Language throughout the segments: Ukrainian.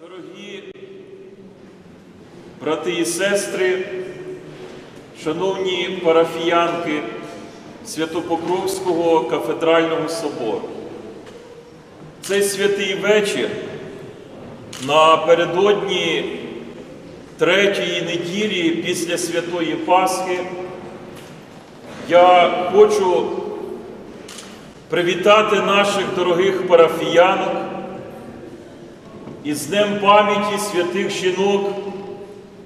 Дорогі брати і сестри, шановні парафіянки Святопокровського кафедрального собору, цей святий вечір напередодні третьої неділі після Святої Пасхи. Я хочу привітати наших дорогих парафіянок із Днем пам'яті святих жінок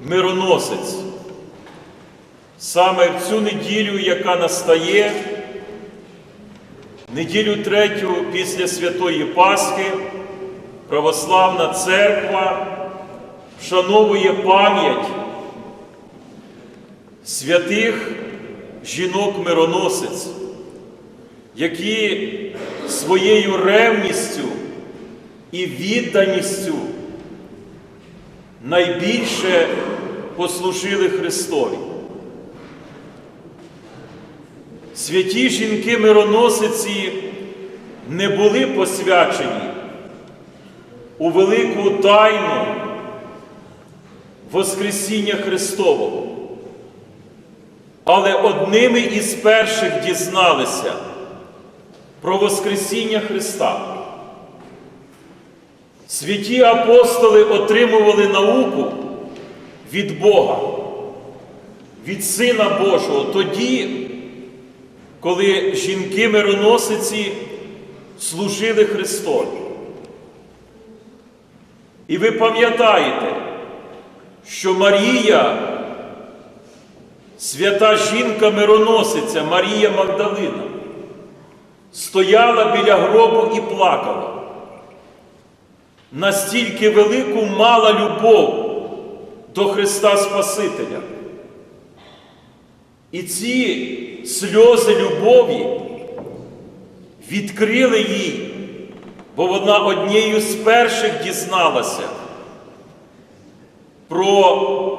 мироносець. Саме в цю неділю, яка настає, неділю третю після Святої Пасхи, Православна Церква вшановує пам'ять святих жінок-мироносець, які своєю ревністю і відданістю найбільше послужили Христові. Святі жінки-мироносиці не були посвячені у велику тайну Воскресіння Христового, але одними із перших дізналися про Воскресіння Христа. Святі апостоли отримували науку від Бога, від Сина Божого тоді, коли жінки-мироносиці служили Христові. І ви пам'ятаєте, що Марія, свята жінка-мироносиця Марія Магдалина, стояла біля гробу і плакала настільки велику мала любов до Христа Спасителя. І ці сльози любові відкрили їй, бо вона однією з перших дізналася про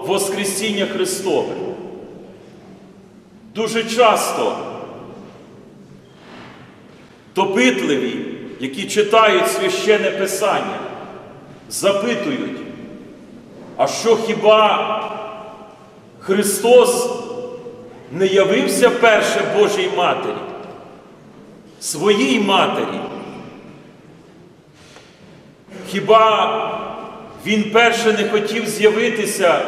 Воскресіння Христове. Дуже часто допитливі, які читають священне Писання, запитують, а що хіба Христос не явився перше Божій Матері, своїй матері? Хіба Він перше не хотів з'явитися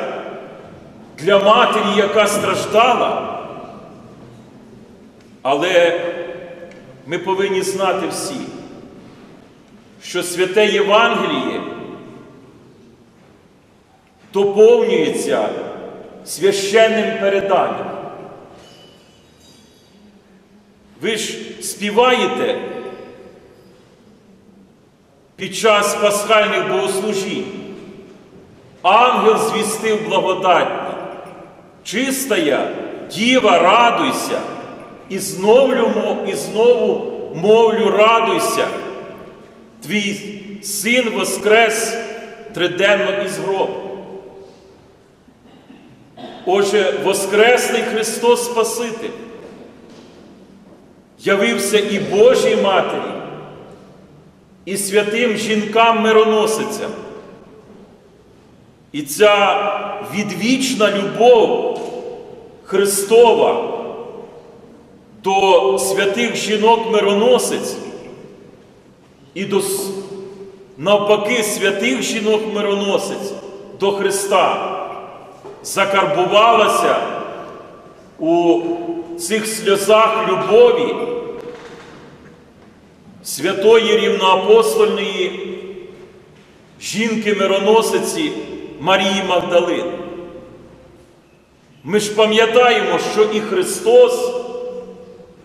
для матері, яка страждала? Але ми повинні знати всі, що святе Євангеліє доповнюється священним переданням. Ви ж співаєте під час пасхальних богослужінь. Ангел звістив благодатні, чистая діва, радуйся, і знову, і знову мовлю, радуйся, твій син воскрес триденно із гробу. Отже, Воскресний Христос Спаситель явився і Божій Матері, і святим жінкам-мироносицям. І ця відвічна любов Христова до святих жінок-мироносиць і до навпаки святих жінок-мироносиць до Христа закарбувалася у цих сльозах любові святої рівноапостольної жінки-мироносиці Марії Магдалини. Ми ж пам'ятаємо, що і Христос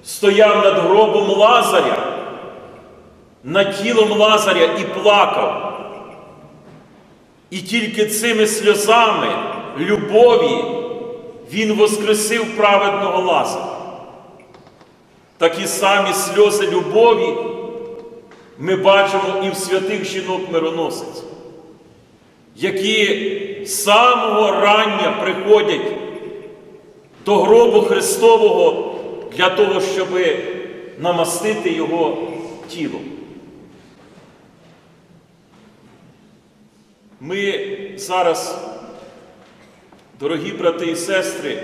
стояв над гробом Лазаря, над тілом Лазаря і плакав. І тільки цими сльозами любові Він воскресив праведного Лазаря. Такі самі сльози любові ми бачимо і в святих жінок-мироносиць, які з самого рання приходять до гробу Христового для того, щоб намастити Його тілом. Ми зараз, дорогі брати і сестри,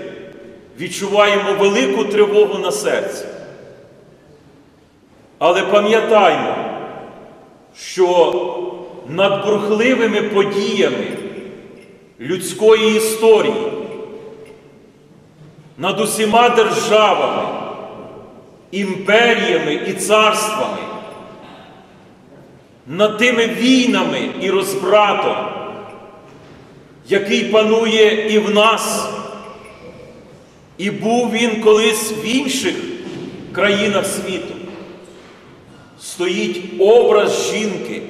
відчуваємо велику тривогу на серці. Але пам'ятаймо, що над бурхливими подіями людської історії, над усіма державами, імперіями і царствами, над тими війнами і розбратом, який панує і в нас, і був він колись в інших країнах світу, стоїть образ жінки,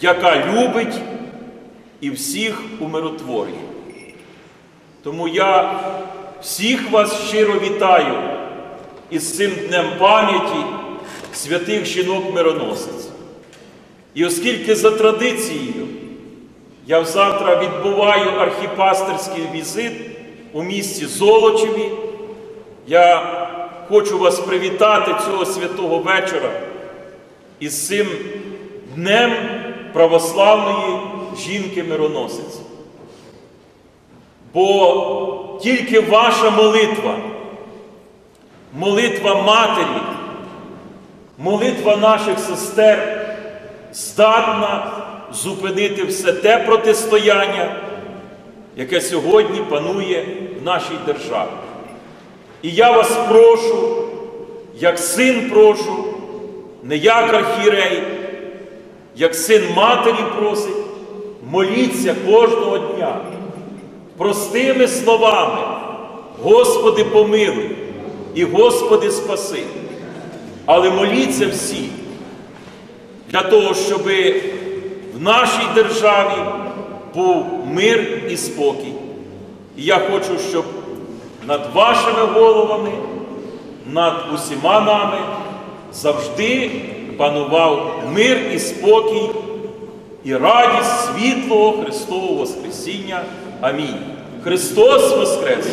яка любить і всіх умиротворює. Тому я всіх вас щиро вітаю із цим днем пам'яті святих жінок-мироносиць. І оскільки за традицією я завтра відбуваю архіпастерський візит у місті Золочеві, я хочу вас привітати цього святого вечора із цим днем православної жінки-мироносиці. Бо тільки ваша молитва, молитва матері, молитва наших сестер здатна зупинити все те протистояння, яке сьогодні панує в нашій державі. І я вас прошу, як син прошу, не як архірей, як син матері просить, моліться кожного дня простими словами, Господи помилуй і Господи спаси. Але моліться всі для того, щоб нашій державі був мир і спокій. І я хочу, щоб над вашими головами, над усіма нами завжди панував мир і спокій і радість світлого Христового Воскресіння. Амінь. Христос Воскрес!